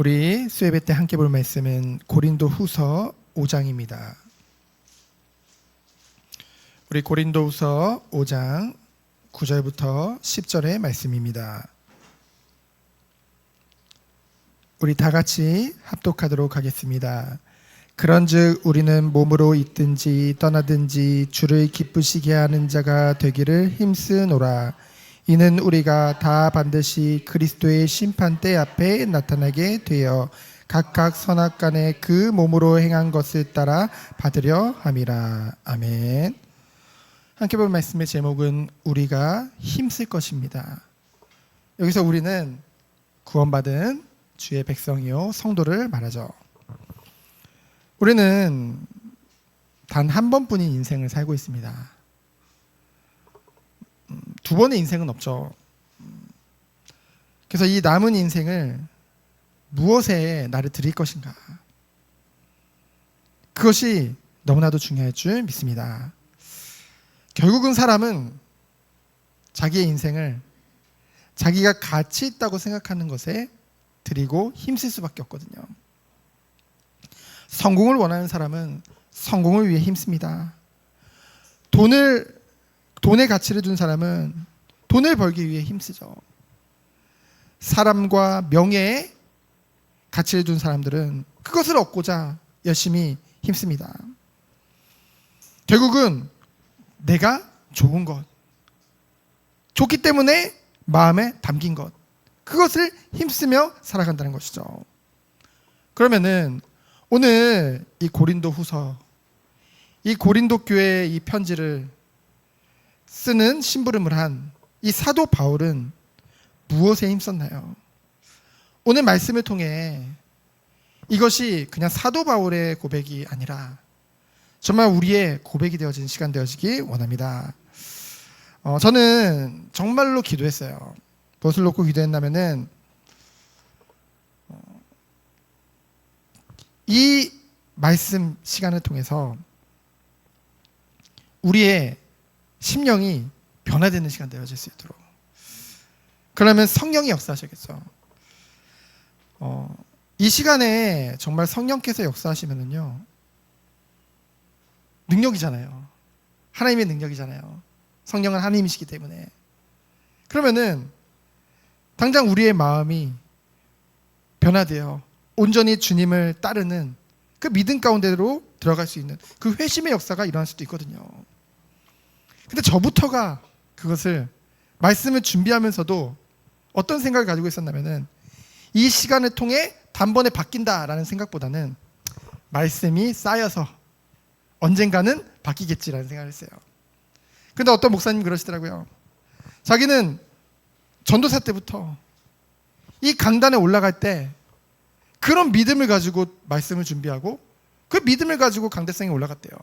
우리 수요예배 때 함께 볼 말씀은 고린도 후서 5장입니다. 우리 고린도 후서 5장 9절부터 10절의 말씀입니다. 우리 다 같이 합독하도록 하겠습니다. 그런즉 우리는 몸으로 있든지 떠나든지 주를 기쁘시게 하는 자가 되기를 힘쓰노라. 이는 우리가 다 반드시 그리스도의 심판대 앞에 나타나게 되어 각각 선악간에 그 몸으로 행한 것을 따라 받으려 함이라. 아멘. 함께 볼 말씀의 제목은 우리가 힘쓸 것입니다. 여기서 우리는 구원받은 주의 백성이요 성도를 말하죠. 우리는 단 한 번뿐인 인생을 살고 있습니다. 음, 두 번의 인생은 없죠. 음, 그래서 이 남은 인생을 무엇에 나를 드릴 것인가? 그것이 너무나도 중요할 줄 믿습니다. 결국은 사람은 자기의 인생을 자기가 가치 있다고 생각하는 것에 드리고 힘쓸 수밖에 없거든요. 성공을 원하는 사람은 성공을 위해 힘씁니다. 돈을 돈의 가치를 둔 사람은 돈을 벌기 위해 힘쓰죠. 사람과 명예에 가치를 둔 사람들은 그것을 얻고자 열심히 힘씁니다. 결국은 내가 좋은 것, 좋기 때문에 마음에 담긴 것, 그것을 힘쓰며 살아간다는 것이죠. 그러면은 오늘 이 고린도 후서, 이 고린도 교회 이 편지를 쓰는 심부름을 한 이 사도 바울은 무엇에 힘썼나요? 오늘 말씀을 통해 이것이 그냥 사도 바울의 고백이 아니라 정말 우리의 고백이 되어진 시간 되어지기 원합니다. 어, 저는 정말로 기도했어요. 무엇을 놓고 기도했냐면은 어, 이 말씀 시간을 통해서 우리의 심령이 변화되는 시간 되어질 수 있도록 그러면 성령이 역사하시겠죠. 어, 이 시간에 정말 성령께서 역사하시면은요 능력이잖아요. 하나님의 능력이잖아요. 성령은 하나님이시기 때문에 그러면은 당장 우리의 마음이 변화되어 온전히 주님을 따르는 그 믿음 가운데로 들어갈 수 있는 그 회심의 역사가 일어날 수도 있거든요. 근데 저부터가 그것을 말씀을 준비하면서도 어떤 생각을 가지고 있었냐면은 이 시간을 통해 단번에 바뀐다라는 생각보다는 말씀이 쌓여서 언젠가는 바뀌겠지라는 생각을 했어요. 근데 어떤 목사님 그러시더라고요. 자기는 전도사 때부터 이 강단에 올라갈 때 그런 믿음을 가지고 말씀을 준비하고 그 믿음을 가지고 강대상에 올라갔대요.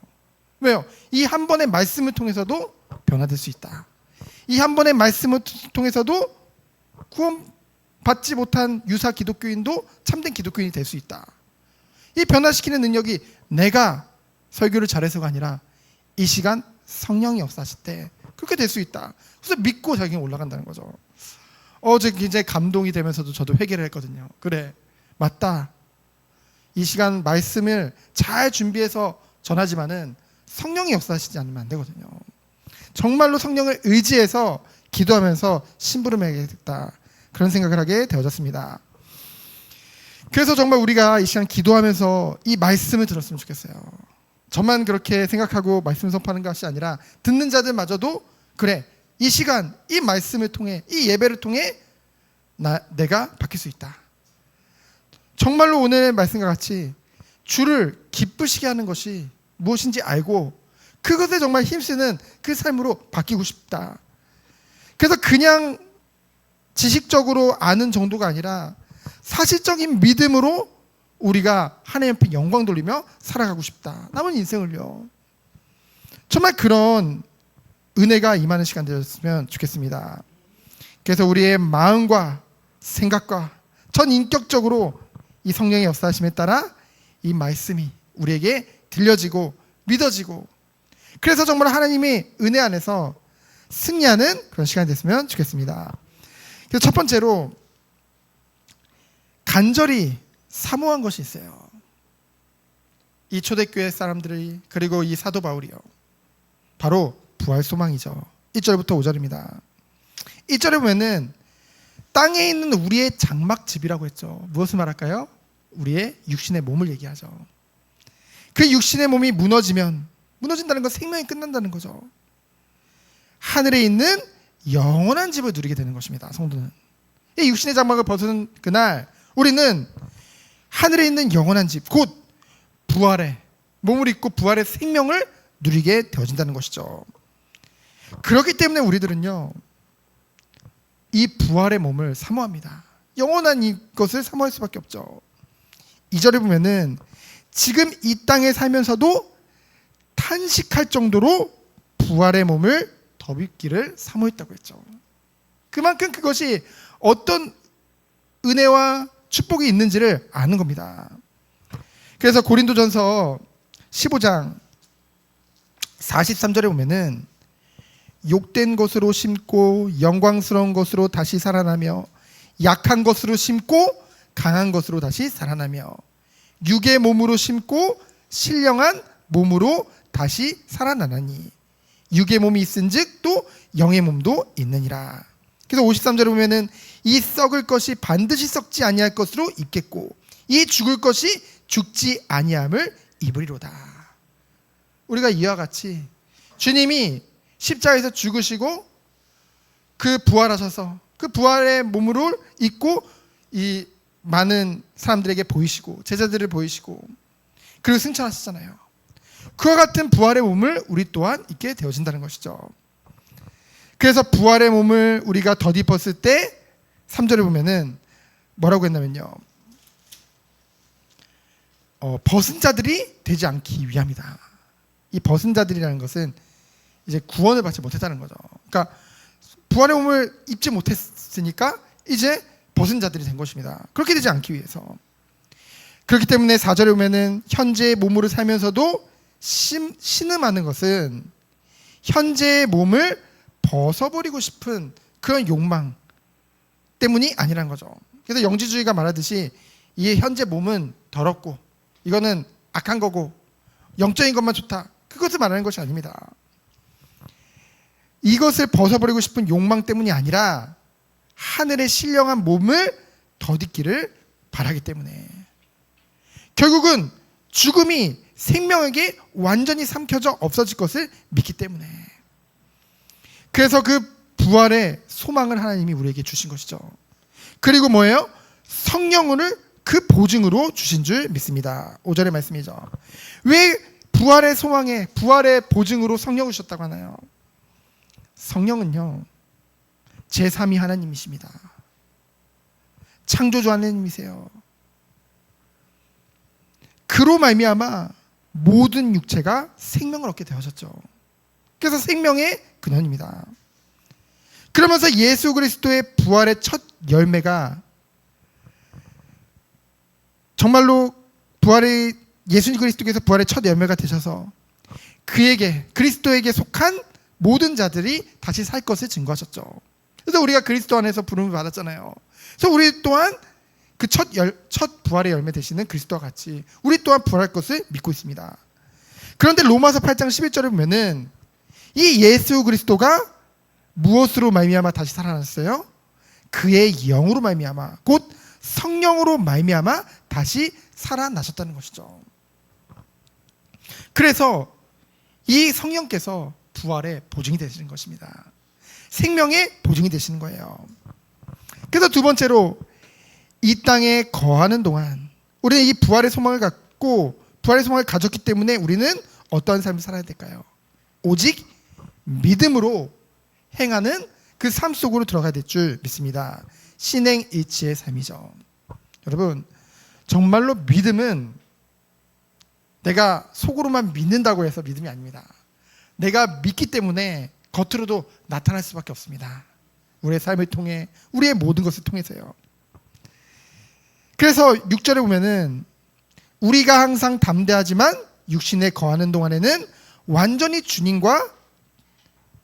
왜요? 이 한 번의 말씀을 통해서도 변화될 수 있다. 이 한 번의 말씀을 통해서도 구원 받지 못한 유사 기독교인도 참된 기독교인이 될 수 있다. 이 변화시키는 능력이 내가 설교를 잘해서가 아니라 이 시간 성령이 역사하실 때 그렇게 될 수 있다. 그래서 믿고 자기가 올라간다는 거죠. 어제 굉장히 감동이 되면서도 저도 회개를 했거든요. 그래, 맞다. 이 시간 말씀을 잘 준비해서 전하지만은 성령이 역사하시지 않으면 안 되거든요. 정말로 성령을 의지해서 기도하면서 심부름해야겠다. 그런 생각을 하게 되어졌습니다. 그래서 정말 우리가 이 시간 기도하면서 이 말씀을 들었으면 좋겠어요. 저만 그렇게 생각하고 말씀 선포하는 것이 아니라 듣는 자들마저도 그래 이 시간 이 말씀을 통해 이 예배를 통해 나 내가 바뀔 수 있다. 정말로 오늘의 말씀과 같이 주를 기쁘시게 하는 것이 무엇인지 알고 그것에 정말 힘쓰는 그 삶으로 바뀌고 싶다. 그래서 그냥 지식적으로 아는 정도가 아니라 사실적인 믿음으로 우리가 하나님 앞에 영광 돌리며 살아가고 싶다. 남은 인생을요. 정말 그런 은혜가 임하는 시간 되었으면 좋겠습니다. 그래서 우리의 마음과 생각과 전 인격적으로 이 성령의 역사하심에 따라 이 말씀이 우리에게 들려지고 믿어지고 그래서 정말 하나님의 은혜 안에서 승리하는 그런 시간이 됐으면 좋겠습니다. 그래서 첫 번째로 간절히 사모한 것이 있어요. 이 초대교회 사람들이 그리고 이 사도 바울이요. 바로 부활 소망이죠. 1절부터 5절입니다. 1절에 보면은 땅에 있는 우리의 장막집이라고 했죠. 무엇을 말할까요? 우리의 육신의 몸을 얘기하죠. 그 육신의 몸이 무너지면 무너진다는 건 생명이 끝난다는 거죠. 하늘에 있는 영원한 집을 누리게 되는 것입니다. 성도는 이 육신의 장막을 벗은 그날 우리는 하늘에 있는 영원한 집, 곧 부활의 몸을 입고 부활의 생명을 누리게 되어진다는 것이죠. 그렇기 때문에 우리들은요 이 부활의 몸을 사모합니다. 영원한 이것을 사모할 수밖에 없죠. 이 절에 보면은 지금 이 땅에 살면서도 탄식할 정도로 부활의 몸을 덧입기를 사모했다고 했죠. 그만큼 그것이 어떤 은혜와 축복이 있는지를 아는 겁니다. 그래서 고린도전서 15장 43절에 보면은 욕된 것으로 심고 영광스러운 것으로 다시 살아나며 약한 것으로 심고 강한 것으로 다시 살아나며 육의 몸으로 심고 신령한 몸으로 다시 살아나나니 육의 몸이 있은즉 또 영의 몸도 있느니라. 그래서 53절에 보면은 이 썩을 것이 반드시 썩지 아니할 것으로 입겠고 이 죽을 것이 죽지 아니함을 입으리로다. 우리가 이와 같이 주님이 십자가에서 죽으시고 그 부활하셔서 그 부활의 몸으로 입고 이 많은 사람들에게 보이시고 제자들을 보이시고 그리고 승천하셨잖아요. 그와 같은 부활의 몸을 우리 또한 입게 되어진다는 것이죠. 그래서 부활의 몸을 우리가 덧입었을 때 3절에 보면은 뭐라고 했냐면요. 어, 벗은 자들이 되지 않기 위함이다. 이 벗은 자들이라는 것은 이제 구원을 받지 못했다는 거죠. 그러니까 부활의 몸을 입지 못했으니까 이제 벗은 자들이 된 것입니다. 그렇게 되지 않기 위해서. 그렇기 때문에 4절에 보면은 현재의 몸으로 살면서도 심, 신음하는 것은 현재의 몸을 벗어버리고 싶은 그런 욕망 때문이 아니란 거죠. 그래서 영지주의가 말하듯이 이 현재 몸은 더럽고 이거는 악한 거고 영적인 것만 좋다. 그것을 말하는 것이 아닙니다. 이것을 벗어버리고 싶은 욕망 때문이 아니라 하늘의 신령한 몸을 덧입기를 바라기 때문에 결국은 죽음이 생명에게 완전히 삼켜져 없어질 것을 믿기 때문에 그래서 그 부활의 소망을 하나님이 우리에게 주신 것이죠. 그리고 뭐예요? 성령을 그 보증으로 주신 줄 믿습니다. 5절의 말씀이죠. 왜 부활의 소망에 부활의 보증으로 성령을 주셨다고 하나요? 성령은요. 제3위 하나님이십니다. 창조주 하나님이세요. 그로 말미암아 모든 육체가 생명을 얻게 되어졌죠. 그래서 생명의 근원입니다. 그러면서 예수 그리스도의 부활의 첫 열매가 정말로 부활의 예수 그리스도께서 부활의 첫 열매가 되셔서 그에게 그리스도에게 속한 모든 자들이 다시 살 것을 증거하셨죠. 그래서 우리가 그리스도 안에서 부름을 받았잖아요. 그래서 우리 또한 그첫 첫 부활의 열매 되시는 그리스도와 같이 우리 또한 부활할 것을 믿고 있습니다. 그런데 로마서 8장 11절에 보면은 이 예수 그리스도가 무엇으로 말미암아 다시 살아났어요? 그의 영으로 말미암아 곧 성령으로 말미암아 다시 살아나셨다는 것이죠. 그래서 이 성령께서 부활의 보증이 되시는 것입니다. 생명의 보증이 되시는 거예요. 그래서 두 번째로 이 땅에 거하는 동안 우리는 이 부활의 소망을 갖고 부활의 소망을 가졌기 때문에 우리는 어떠한 삶을 살아야 될까요? 오직 믿음으로 행하는 그 삶 속으로 들어가야 될 줄 믿습니다. 신행 일치의 삶이죠. 여러분 정말로 믿음은 내가 속으로만 믿는다고 해서 믿음이 아닙니다. 내가 믿기 때문에 겉으로도 나타날 수밖에 없습니다. 우리의 삶을 통해 우리의 모든 것을 통해서요. 그래서 6절에 보면은 우리가 항상 담대하지만 육신에 거하는 동안에는 완전히 주님과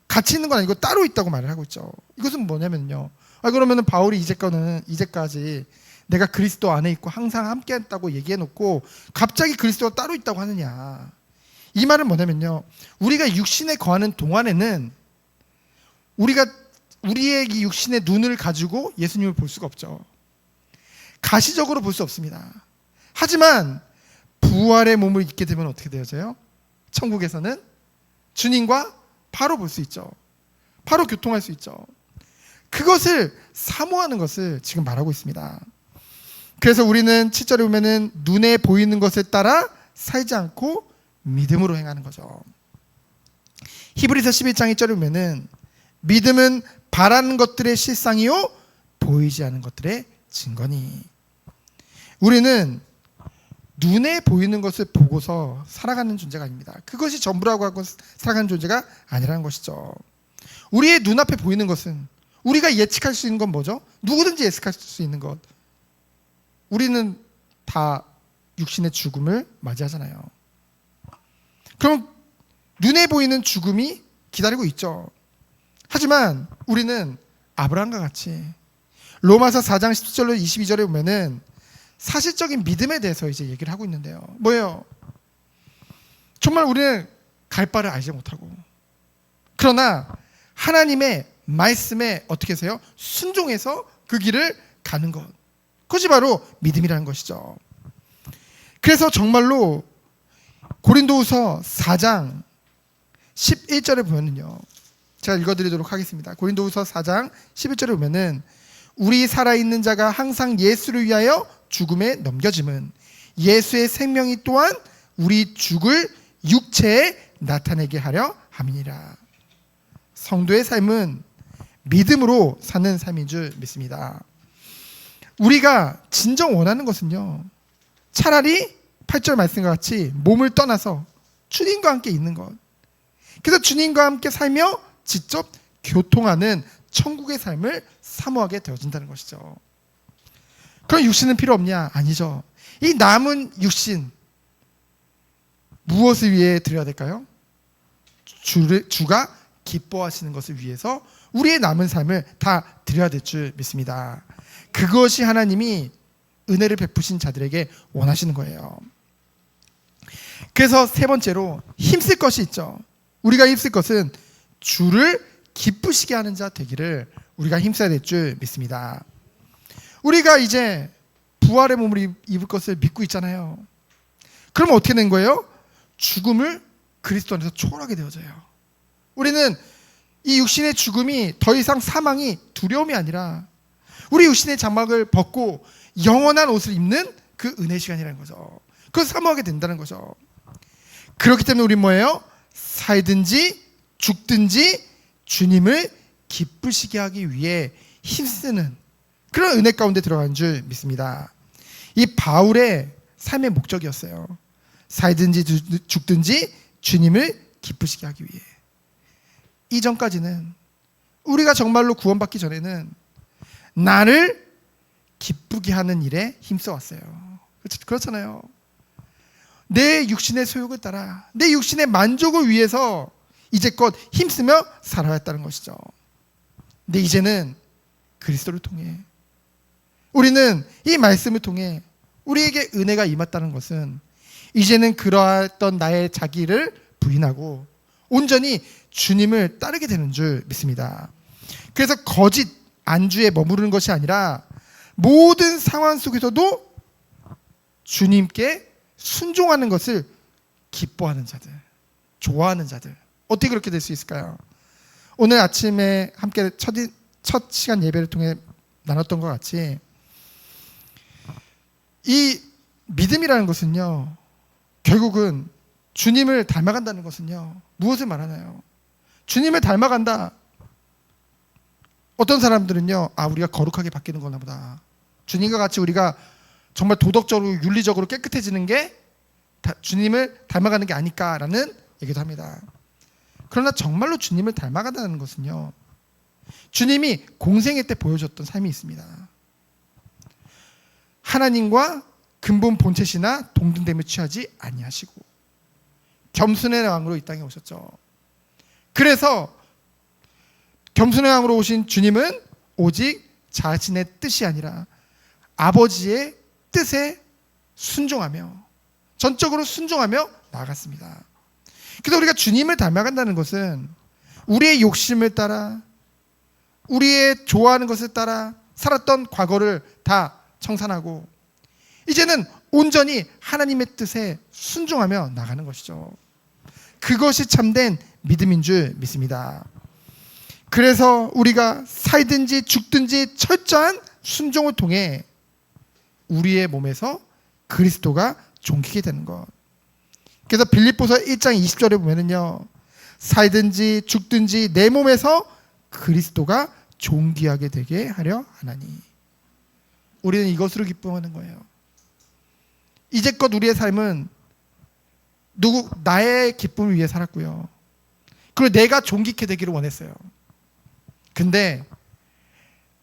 같이 있는 건 아니고 따로 있다고 말을 하고 있죠. 이것은 뭐냐면요. 아 그러면은 바울이 이제까지는 이제까지 내가 그리스도 안에 있고 항상 함께 했다고 얘기해 놓고 갑자기 그리스도가 따로 있다고 하느냐? 이 말은 뭐냐면요. 우리가 육신에 거하는 동안에는 우리가 우리의 이 육신의 눈을 가지고 예수님을 볼 수가 없죠. 가시적으로 볼 수 없습니다. 하지만 부활의 몸을 입게 되면 어떻게 되어져요? 천국에서는 주님과 바로 볼 수 있죠. 바로 교통할 수 있죠. 그것을 사모하는 것을 지금 말하고 있습니다. 그래서 우리는 7절에 보면은 눈에 보이는 것에 따라 살지 않고 믿음으로 행하는 거죠. 히브리서 11장 1절에 보면은 믿음은 바라는 것들의 실상이요 보이지 않은 것들의 증거니. 우리는 눈에 보이는 것을 보고서 살아가는 존재가 아닙니다. 그것이 전부라고 하고 살아가는 존재가 아니라는 것이죠. 우리의 눈앞에 보이는 것은 우리가 예측할 수 있는 건 뭐죠? 누구든지 예측할 수 있는 것. 우리는 다 육신의 죽음을 맞이하잖아요. 그럼 눈에 보이는 죽음이 기다리고 있죠. 하지만 우리는 아브라함과 같이 로마서 4장 17절로 22절에 보면은 사실적인 믿음에 대해서 이제 얘기를 하고 있는데요. 뭐예요? 정말 우리는 갈 바를 알지 못하고 그러나 하나님의 말씀에 어떻게 해서요? 순종해서 그 길을 가는 것. 그것이 바로 믿음이라는 것이죠. 그래서 정말로 고린도후서 4장 11절에 보면은요. 제가 읽어 드리도록 하겠습니다. 고린도후서 4장 11절에 보면은 우리 살아 있는 자가 항상 예수를 위하여 죽음에 넘겨짐은 예수의 생명이 또한 우리 죽을 육체에 나타내게 하려 함이니라. 성도의 삶은 믿음으로 사는 삶인 줄 믿습니다. 우리가 진정 원하는 것은요. 차라리 8절 말씀과 같이 몸을 떠나서 주님과 함께 있는 것. 그래서 주님과 함께 살며 직접 교통하는 천국의 삶을 사모하게 되어진다는 것이죠. 그럼 육신은 필요 없냐? 아니죠. 이 남은 육신 무엇을 위해 드려야 될까요? 주를, 주가 기뻐하시는 것을 위해서 우리의 남은 삶을 다 드려야 될 줄 믿습니다. 그것이 하나님이 은혜를 베푸신 자들에게 원하시는 거예요. 그래서 세 번째로 힘쓸 것이 있죠. 우리가 힘쓸 것은 주를 기쁘시게 하는 자 되기를 우리가 힘써야 될 줄 믿습니다. 우리가 이제 부활의 몸을 입을 것을 믿고 있잖아요. 그러면 어떻게 된 거예요? 죽음을 그리스도 안에서 초월하게 되어져요. 우리는 이 육신의 죽음이 더 이상 사망이 두려움이 아니라 우리 육신의 장막을 벗고 영원한 옷을 입는 그 은혜 시간이라는 거죠. 그걸 사모하게 된다는 거죠. 그렇기 때문에 우리 뭐예요? 살든지 죽든지 주님을 기쁘시게 하기 위해 힘쓰는 그런 은혜 가운데 들어간 줄 믿습니다. 이 바울의 삶의 목적이었어요. 살든지 죽든지 주님을 기쁘시게 하기 위해. 이전까지는 우리가 정말로 구원받기 전에는 나를 기쁘게 하는 일에 힘써 왔어요. 그렇잖아요. 내 육신의 소욕을 따라 내 육신의 만족을 위해서 이제껏 힘쓰며 살아왔다는 것이죠. 근데 이제는 그리스도를 통해 우리는 이 말씀을 통해 우리에게 은혜가 임했다는 것은 이제는 그러했던 나의 자기를 부인하고 온전히 주님을 따르게 되는 줄 믿습니다. 그래서 거짓 안주에 머무르는 것이 아니라 모든 상황 속에서도 주님께 순종하는 것을 기뻐하는 자들, 좋아하는 자들. 어떻게 그렇게 될 수 있을까요? 오늘 아침에 함께 첫, 첫 시간 예배를 통해 나눴던 것 같이 이 믿음이라는 것은요, 결국은 주님을 닮아간다는 것은요, 무엇을 말하나요? 주님을 닮아간다. 어떤 사람들은요, 아, 우리가 거룩하게 바뀌는 거나 보다. 주님과 같이 우리가 정말 도덕적으로, 윤리적으로 깨끗해지는 게 다, 주님을 닮아가는 게 아닐까라는 얘기도 합니다. 그러나 정말로 주님을 닮아간다는 것은요, 주님이 공생애 때 보여줬던 삶이 있습니다. 하나님과 근본 본체시나 동등됨을 취하지 아니하시고 겸손의 왕으로 이 땅에 오셨죠. 그래서 겸손의 왕으로 오신 주님은 오직 자신의 뜻이 아니라 아버지의 뜻에 순종하며 전적으로 순종하며 나아갔습니다. 그래서 우리가 주님을 닮아간다는 것은 우리의 욕심을 따라 우리의 좋아하는 것을 따라 살았던 과거를 다 청산하고 이제는 온전히 하나님의 뜻에 순종하며 나가는 것이죠. 그것이 참된 믿음인 줄 믿습니다. 그래서 우리가 살든지 죽든지 철저한 순종을 통해 우리의 몸에서 그리스도가 종기게 되는 것. 그래서 빌립보서 1장 20절에 보면은요. 살든지 죽든지 내 몸에서 그리스도가 존귀하게 되게 하려 하나니. 우리는 이것으로 기뻐하는 거예요. 이제껏 우리의 삶은 누구 나의 기쁨을 위해 살았고요. 그리고 내가 존귀케 되기를 원했어요. 근데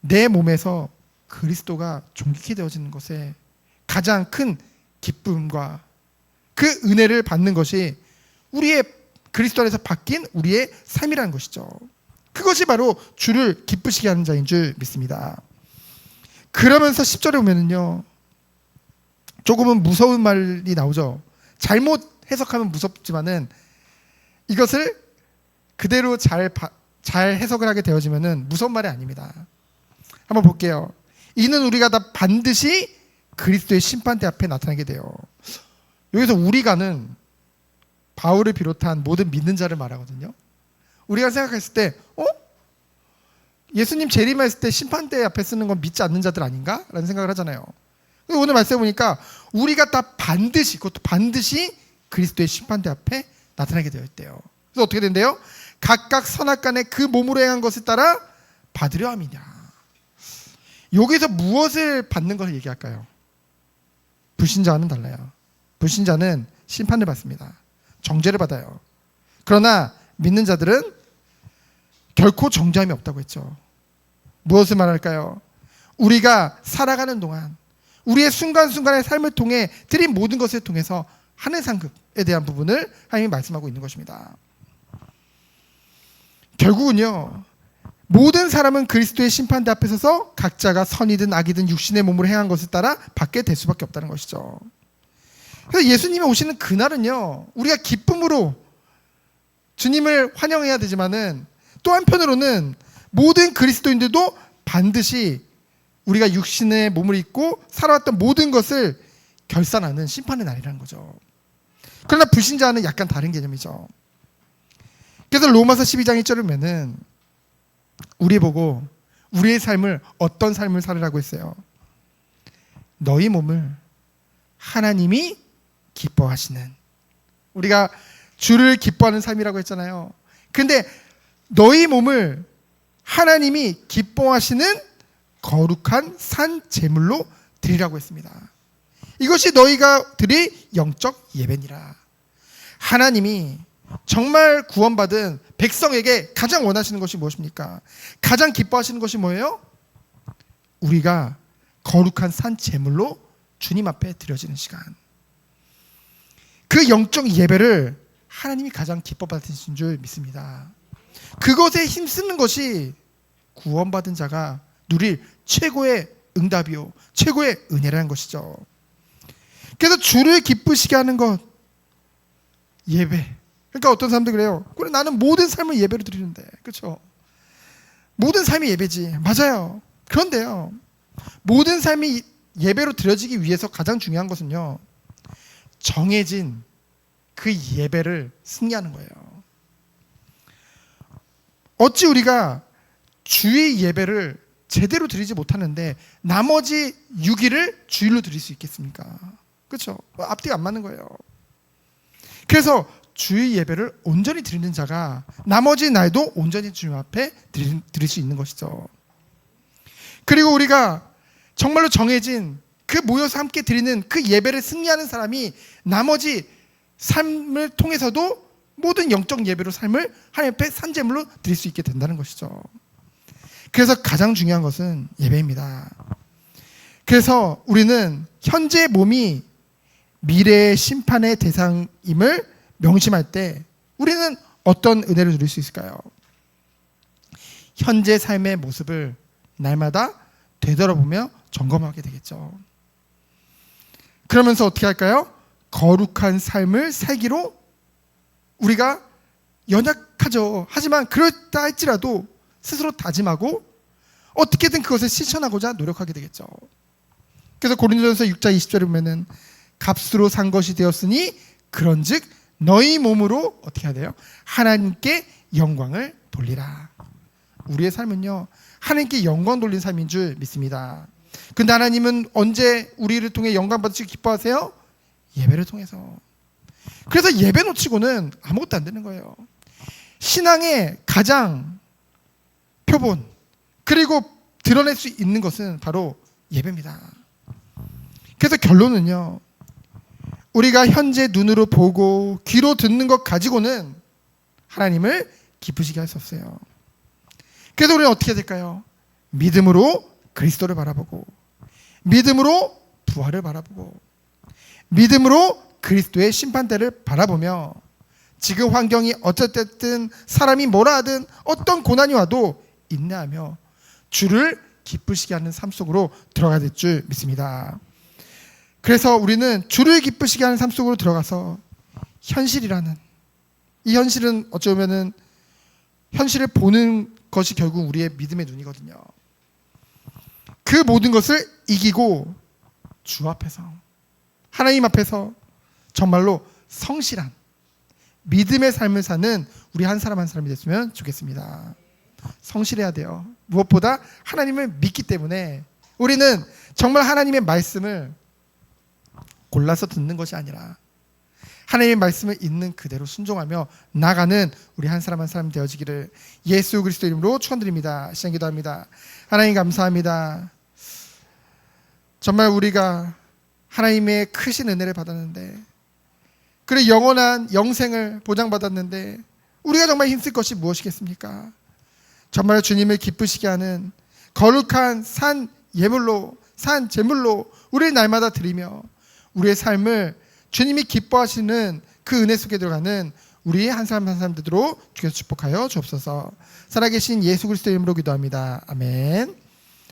내 몸에서 그리스도가 존귀케 되어지는 것에 가장 큰 기쁨과 그 은혜를 받는 것이 우리의 그리스도 안에서 바뀐 우리의 삶이라는 것이죠. 그것이 바로 주를 기쁘시게 하는 자인 줄 믿습니다. 그러면서 10절에 보면은요. 조금은 무서운 말이 나오죠. 잘못 해석하면 무섭지만은 이것을 그대로 잘, 바- 잘 해석을 하게 되어지면은 무서운 말이 아닙니다. 한번 볼게요. 이는 우리가 다 반드시 그리스도의 심판대 앞에 나타나게 돼요. 여기서 우리가는 바울을 비롯한 모든 믿는 자를 말하거든요. 우리가 생각했을 때, 어? 예수님 재림했을 때 심판대 앞에 쓰는 건 믿지 않는 자들 아닌가? 라는 생각을 하잖아요. 오늘 말씀 보니까 우리가 다 반드시, 그것도 반드시 그리스도의 심판대 앞에 나타나게 되어 있대요. 그래서 어떻게 된대요? 각각 선악간에 그 몸으로 행한 것을 따라 받으려 함이냐. 여기서 무엇을 받는 것을 얘기할까요? 불신자와는 달라요. 불신자는 심판을 받습니다. 정죄를 받아요. 그러나 믿는 자들은 결코 정죄함이 없다고 했죠. 무엇을 말할까요? 우리가 살아가는 동안 우리의 순간순간의 삶을 통해 드린 모든 것을 통해서 하늘 상급에 대한 부분을 하나님이 말씀하고 있는 것입니다. 결국은요. 모든 사람은 그리스도의 심판대 앞에 서서 각자가 선이든 악이든 육신의 몸으로 행한 것을 따라 받게 될 수밖에 없다는 것이죠. 그래서 예수님이 오시는 그날은요. 우리가 기쁨으로 주님을 환영해야 되지만은 또 한편으로는 모든 그리스도인들도 반드시 우리가 육신의 몸을 입고 살아왔던 모든 것을 결산하는 심판의 날이라는 거죠. 그러나 불신자는 약간 다른 개념이죠. 그래서 로마서 12장 1절을 보면은 우리 보고 우리의 삶을 어떤 삶을 살으라고 했어요. 너희 몸을 하나님이 기뻐하시는 우리가 주를 기뻐하는 삶이라고 했잖아요. 근데 너희 몸을 하나님이 기뻐하시는 거룩한 산 제물로 드리라고 했습니다. 이것이 너희가 드릴 영적 예배니라. 하나님이 정말 구원받은 백성에게 가장 원하시는 것이 무엇입니까? 가장 기뻐하시는 것이 뭐예요? 우리가 거룩한 산 제물로 주님 앞에 드려지는 시간. 그 영적 예배를 하나님이 가장 기뻐 받으신 줄 믿습니다. 그것에 힘쓰는 것이 구원받은 자가 누릴 최고의 응답이요, 최고의 은혜라는 것이죠. 그래서 주를 기쁘시게 하는 것 예배. 그러니까 어떤 사람들 그래요. 그래 나는 모든 삶을 예배로 드리는데, 그렇죠? 모든 삶이 예배지, 맞아요. 그런데요, 모든 삶이 예배로 드려지기 위해서 가장 중요한 것은요, 정해진 그 예배를 승리하는 거예요. 어찌 우리가 주의 예배를 제대로 드리지 못하는데 나머지 6일을 주일로 드릴 수 있겠습니까? 그렇죠? 앞뒤가 안 맞는 거예요. 그래서 주의 예배를 온전히 드리는 자가 나머지 날도 온전히 주님 앞에 드릴, 수 있는 것이죠. 그리고 우리가 정말로 정해진 그 모여서 함께 드리는 그 예배를 승리하는 사람이 나머지 삶을 통해서도 모든 영적 예배로 삶을 하나님 앞에 산재물로 드릴 수 있게 된다는 것이죠. 그래서 가장 중요한 것은 예배입니다. 그래서 우리는 현재 몸이 미래의 심판의 대상임을 명심할 때 우리는 어떤 은혜를 누릴 수 있을까요? 현재 삶의 모습을 날마다 되돌아보며 점검하게 되겠죠. 그러면서 어떻게 할까요? 거룩한 삶을 살기로 우리가 연약하죠. 하지만 그렇다 할지라도 스스로 다짐하고 어떻게든 그것을 실천하고자 노력하게 되겠죠. 그래서 고린도전서 6장 20절에 보면은 값으로 산 것이 되었으니 그런즉 너희 몸으로 어떻게 해야 돼요? 하나님께 영광을 돌리라. 우리의 삶은요 하나님께 영광 돌린 삶인 줄 믿습니다. 근데 하나님은 언제 우리를 통해 영광 받으시기 기뻐하세요? 예배를 통해서. 그래서 예배 놓치고는 아무것도 안 되는 거예요. 신앙의 가장 표본 그리고 드러낼 수 있는 것은 바로 예배입니다. 그래서 결론은요. 우리가 현재 눈으로 보고 귀로 듣는 것 가지고는 하나님을 기쁘시게 할 수 없어요. 그래서 우리는 어떻게 해야 될까요? 믿음으로 그리스도를 바라보고 믿음으로 부활을 바라보고 믿음으로 그리스도의 심판대를 바라보며 지금 환경이 어쨌든 사람이 뭐라 하든 어떤 고난이 와도 인내하며 주를 기쁘시게 하는 삶 속으로 들어가야 될 줄 믿습니다. 그래서 우리는 주를 기쁘시게 하는 삶 속으로 들어가서 현실이라는 이 현실은 어찌 보면은 현실을 보는 것이 결국 우리의 믿음의 눈이거든요. 그 모든 것을 이기고 주 앞에서 하나님 앞에서 정말로 성실한 믿음의 삶을 사는 우리 한 사람 한 사람이 됐으면 좋겠습니다. 성실해야 돼요. 무엇보다 하나님을 믿기 때문에 우리는 정말 하나님의 말씀을 골라서 듣는 것이 아니라 하나님의 말씀을 있는 그대로 순종하며 나가는 우리 한 사람 한 사람 되어지기를 예수 그리스도 이름으로 축원드립니다. 시간 기도합니다. 하나님 감사합니다. 정말 우리가 하나님의 크신 은혜를 받았는데 그리고 영원한 영생을 보장받았는데 우리가 정말 힘쓸 것이 무엇이겠습니까? 정말 주님을 기쁘시게 하는 거룩한 산 예물로 산 제물로 우리를 날마다 드리며 우리의 삶을 주님이 기뻐하시는 그 은혜 속에 들어가는 우리 한 사람 한 사람 되도록 주께서 축복하여 주옵소서. 살아계신 예수 그리스도 이름으로 기도합니다. 아멘.